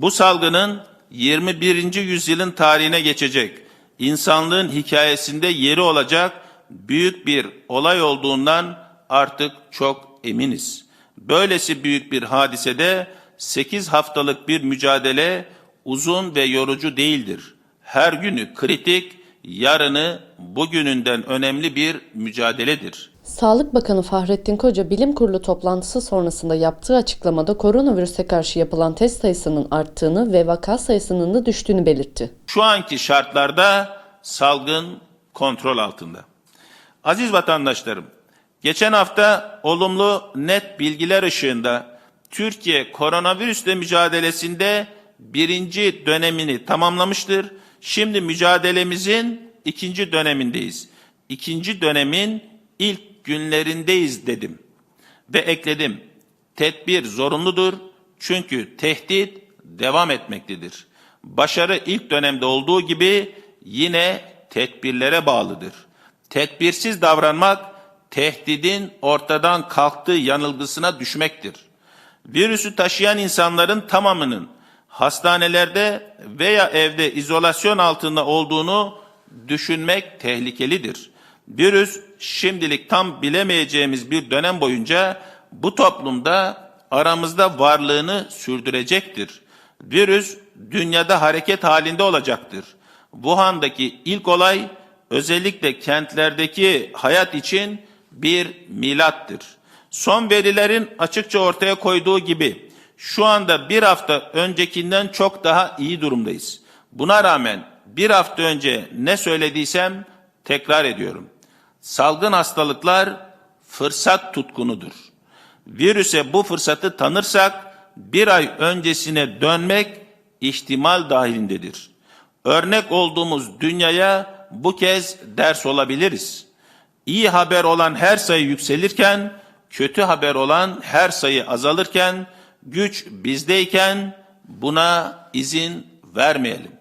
Bu salgının 21. yüzyılın tarihine geçecek, insanlığın hikayesinde yeri olacak büyük bir olay olduğundan artık çok eminiz. Böylesi büyük bir hadisede 8 haftalık bir mücadele uzun ve yorucu değildir. Her günü kritik, yarını bugününden önemli bir mücadeledir. Sağlık Bakanı Fahrettin Koca bilim kurulu toplantısı sonrasında yaptığı açıklamada koronavirüse karşı yapılan test sayısının arttığını ve vaka sayısının da düştüğünü belirtti. Şu anki şartlarda salgın kontrol altında. Aziz vatandaşlarım, geçen hafta olumlu net bilgiler ışığında Türkiye koronavirüsle mücadelesinde birinci dönemini tamamlamıştır. Şimdi mücadelemizin ikinci dönemindeyiz. İkinci dönemin ilk günlerindeyiz dedim. Ve ekledim. Tedbir zorunludur çünkü tehdit devam etmektedir. Başarı ilk dönemde olduğu gibi yine tedbirlere bağlıdır. Tedbirsiz davranmak tehdidin ortadan kalktığı yanılgısına düşmektir. Virüsü taşıyan insanların tamamının hastanelerde veya evde izolasyon altında olduğunu düşünmek tehlikelidir. Virüs şimdilik tam bilemeyeceğimiz bir dönem boyunca bu toplumda aramızda varlığını sürdürecektir. Virüs dünyada hareket halinde olacaktır. Wuhan'daki ilk olay özellikle kentlerdeki hayat için bir milattır. Son verilerin açıkça ortaya koyduğu gibi şu anda bir hafta öncekinden çok daha iyi durumdayız. Buna rağmen bir hafta önce ne söylediysem tekrar ediyorum. Salgın hastalıklar fırsat tutkunudur. Virüse bu fırsatı tanırsak bir ay öncesine dönmek ihtimal dahilindedir. Örnek olduğumuz dünyaya bu kez ders olabiliriz. İyi haber olan her sayı yükselirken, kötü haber olan her sayı azalırken, güç bizdeyken buna izin vermeyelim.